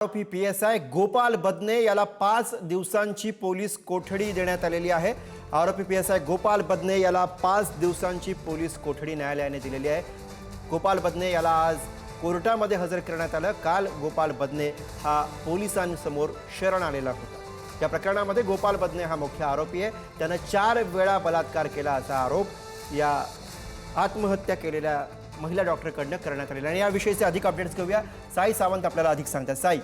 आरोपी P S I Gopal Badne याला पाच दिवसांची पोलीस कोठडी देण्यात आलेली आहे. आरोपी P S I Gopal Badne याला पाच दिवसांची पोलीस कोठडी न्यायालयाने दिलेली आहे. गोपाल बदने याला आज कोर्टामध्ये हजर करण्यात आलं. काल गोपाल बदने हा पोलिसांसमोर शरण आलेला होता. या प्रकरणामध्ये गोपाल बदने हा मुख्य आरोपी आहे. त्यानं चार वेळा बलात्कार केला असा आरोप या आत्महत्या केलेल्या महिला डॉक्टरकडनं करण्यात आलेला. आणि याविषयीचे अधिक अपडेट्स घेऊया साई सावंत आपल्याला अधिक सांगतात साई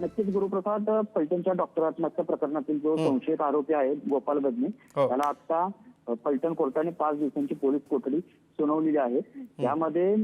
नक्कीच गुरुप्रसाद फलटणच्या डॉक्टर आत्महत्या प्रकरणातील जो संशयित आरोपी आहे गोपाल बदने हो. त्याला आता फलटण कोर्टाने पाच दिवसांची पोलीस कोठडी सुनावलेली आहे. त्यामध्ये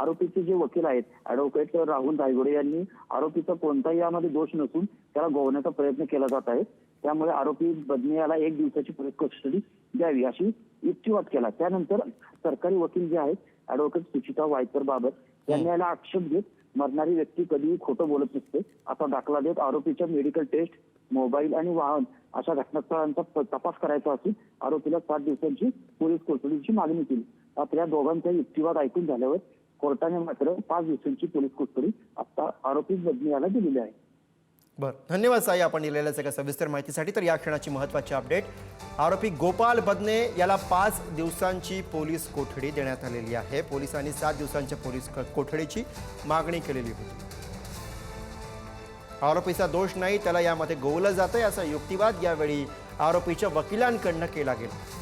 आरोपीचे जे वकील आहेत ऍडव्होकेट राहुल धायगुडे यांनी आरोपीचा कोणताही यामध्ये दोष नसून त्याला गोवण्याचा प्रयत्न केला जात आहे. त्यामुळे आरोपी बदने याला एक दिवसाची पोलीस कस्टडी द्यावी अशी युक्तिवाद केला. त्यानंतर सरकारी वकील जे आहेत ऍडव्होकेट सुचिता वायकर बाबत यांनी याला आक्षेप घेत मरणारी व्यक्ती कधीही खोटं बोलत नसते. असा दाखला देत आरोपीच्या मेडिकल टेस्ट मोबाईल आणि वाहन अशा घटनास्थळांचा तपास करायचा असून आरोपीला सात दिवसांची पोलीस कोठडीची मागणी केली. मात्र या दोघांचा युक्तिवाद ऐकून झाल्यावर कोर्टाने मात्र पाच दिवसांची पोलीस कोठडी आता आरोपी बदली याला दिलेली आहे. बरं धन्यवाद साई आपण दिलेल्या सगळ्या सविस्तर माहितीसाठी. तर या क्षणाची महत्त्वाची अपडेट आरोपी गोपाल बदने याला पाच दिवसांची पोलीस कोठडी देण्यात आलेली आहे. पोलिसांनी सात दिवसांच्या पोलीस क- कोठडीची मागणी केलेली होती. आरोपीचा दोष नाही त्याला यामध्ये गोवलं जातंय असा युक्तिवाद यावेळी आरोपीच्या वकिलांकडनं केला गेला.